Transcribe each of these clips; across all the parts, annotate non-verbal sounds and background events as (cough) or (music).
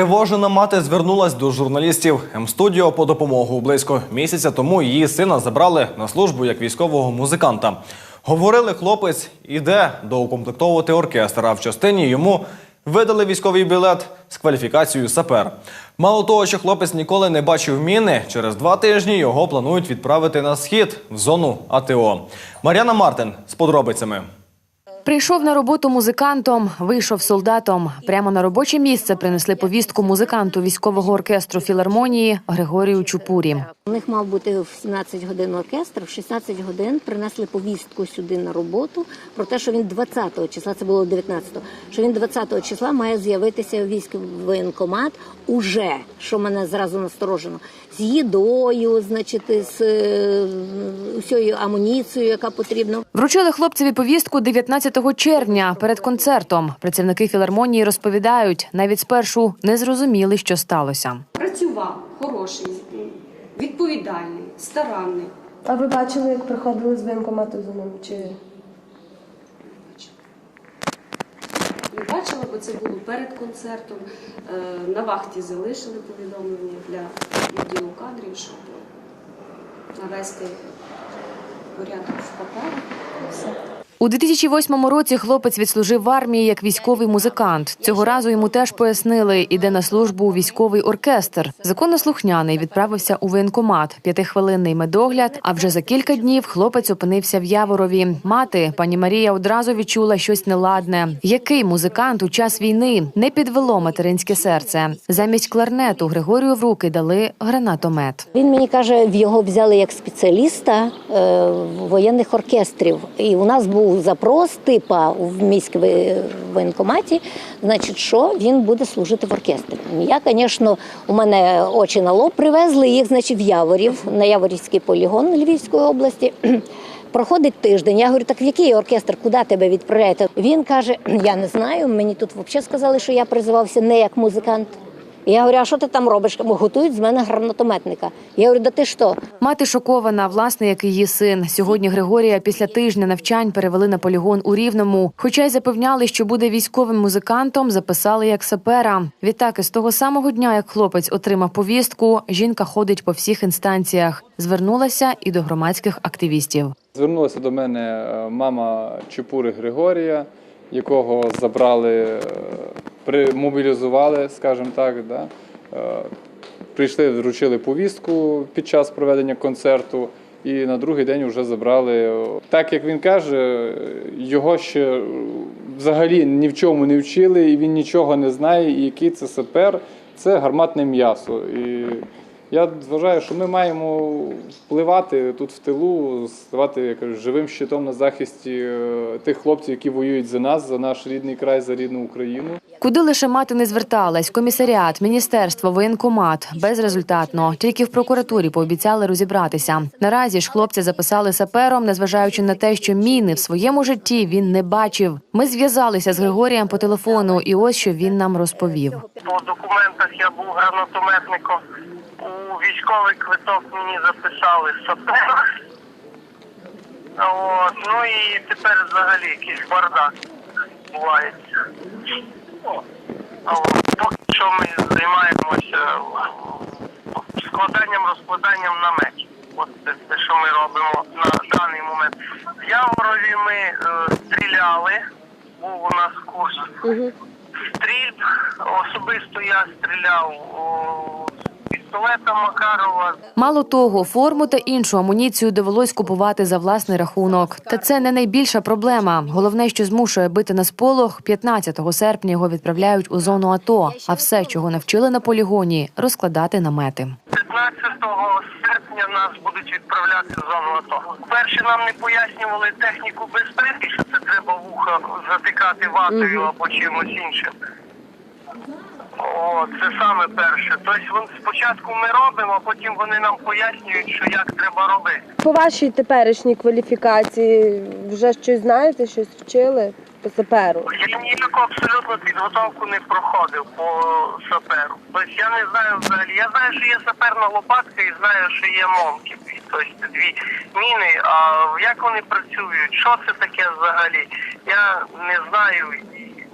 Тривожена мати звернулась до журналістів М-студіо по допомогу. Близько місяця тому її сина забрали на службу як військового музиканта. Говорили, хлопець іде доукомплектовувати оркестр, а в частині йому видали військовий білет з кваліфікацією сапер. Мало того, що хлопець ніколи не бачив міни, через два тижні його планують відправити на схід в зону АТО. Мар'яна Мартин з подробицями. Прийшов на роботу музикантом, вийшов солдатом. Прямо на робоче місце принесли повістку музиканту військового оркестру філармонії Григорію Чупурі. У них мав бути в 17 годин оркестр, в 16 годин принесли повістку сюди на роботу про те, що він 20-го числа, це було 19-го, що він 20-го числа має з'явитися в військовий воєнкомат уже, що мене зразу насторожено, з їдою, значить, з е, усією амуніцією, яка потрібна. Вручили хлопцеві повістку 19 червня перед концертом. Працівники філармонії розповідають, навіть спершу не зрозуміли, що сталося. Працював, хороший, відповідальний, старанний. А ви бачили, як приходили з воєнкомату за ним? Чи Не бачила, бо це було перед концертом. Е, На вахті залишили повідомлення для відділу кадрів, щоб навести порядок в паперах. все. У 2008 році хлопець відслужив в армії як військовий музикант. Цього разу йому теж пояснили, іде на службу у військовий оркестр. Законослухняний відправився у воєнкомат. П'ятихвилинний медогляд. А вже за кілька днів хлопець опинився в Яворові. Мати пані Марія одразу відчула щось неладне. Який музикант у час війни не підвело материнське серце? Замість кларнету Григорію в руки дали гранатомет. Він мені каже, його взяли як спеціаліста е, воєнних оркестрів. І у нас був запрос, типа в міській воєнкоматі, значить, що він буде служити в оркестрі. Я, звісно, у мене очі на лоб привезли їх, значить, в Яворів, на Яворівський полігон Львівської області. (clears throat) Проходить тиждень. Я говорю, так в який оркестр, куди тебе відправляєте? Він каже: Я не знаю. Мені тут взагалі сказали, що я призивався не як музикант. Я говорю, а що ти там робиш? Готують з мене гранатометника. Я говорю, да ти що? Мати шокована, власне, як і її син. Сьогодні Григорія після тижня навчань перевели на полігон у Рівному. Хоча й запевняли, що буде військовим музикантом, записали як сапера. Відтак, із того самого дня, як хлопець отримав повістку, жінка ходить по всіх інстанціях. Звернулася і до громадських активістів. Звернулася до мене е, мама Чепури Григорія, якого забрали, е, при- мобілізували, скажімо так. Да? Е, Прийшли, вручили повістку під час проведення концерту, і на другий день вже забрали. Так як він каже, його ще взагалі ні в чому не вчили, і він нічого не знає, і який це сапер, це гарматне м'ясо. І я вважаю, що ми маємо впливати тут в тилу, ставати я кажу, живим щитом на захисті е, тих хлопців, які воюють за нас, за наш рідний край, за рідну Україну. Куди лише мати не зверталась, комісаріат, міністерство, воєнкомат безрезультатно. Тільки в прокуратурі пообіцяли розібратися. Наразі ж хлопця записали сапером, незважаючи на те, що міни в своєму житті він не бачив. Ми зв'язалися з Григорієм по телефону, і ось що він нам розповів. По документах я був гранатометником. У військовий квиток мені записали сапера. От, ну і тепер взагалі якийсь бардак відбувається. Поки що ми займаємося складанням, розкладанням наметів. От це те, що ми робимо на даний момент. В Яворові ми е, стріляли, був у нас курс стрільб. Особисто я стріляв о, пістолета Макарова. Мало того, форму та іншу амуніцію довелось купувати за власний рахунок. Та це не найбільша проблема. Головне, що змушує бити на сполох, 15 серпня його відправляють у зону АТО. А все, чого навчили на полігоні, розкладати намети. 15 серпня нас будуть відправляти в зону АТО. Перше нам не пояснювали техніку безпеки, що це треба вуха затикати ватою або чимось іншим. О, це саме перше. Тобто спочатку ми робимо, а потім вони нам пояснюють, що як треба робити. по вашій теперішній кваліфікації вже щось знаєте, щось вчили по саперу? Я ніяку абсолютно підготовку не проходив по саперу. Тобто я не знаю взагалі. Я знаю, що є саперна лопатка і знаю, що є момки. Тобто дві міни. А як вони працюють? Що це таке взагалі? Я не знаю.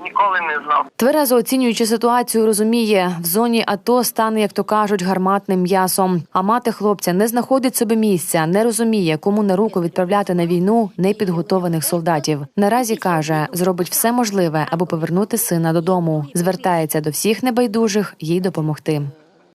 Ніколи не знав. Тверезо оцінюючи ситуацію, розуміє, в зоні АТО стане, як то кажуть, гарматним м'ясом. А мати хлопця не знаходить собі місця, не розуміє, кому на руку відправляти на війну непідготованих солдатів. Наразі каже, зробить все можливе, аби повернути сина додому. Звертається до всіх небайдужих їй допомогти.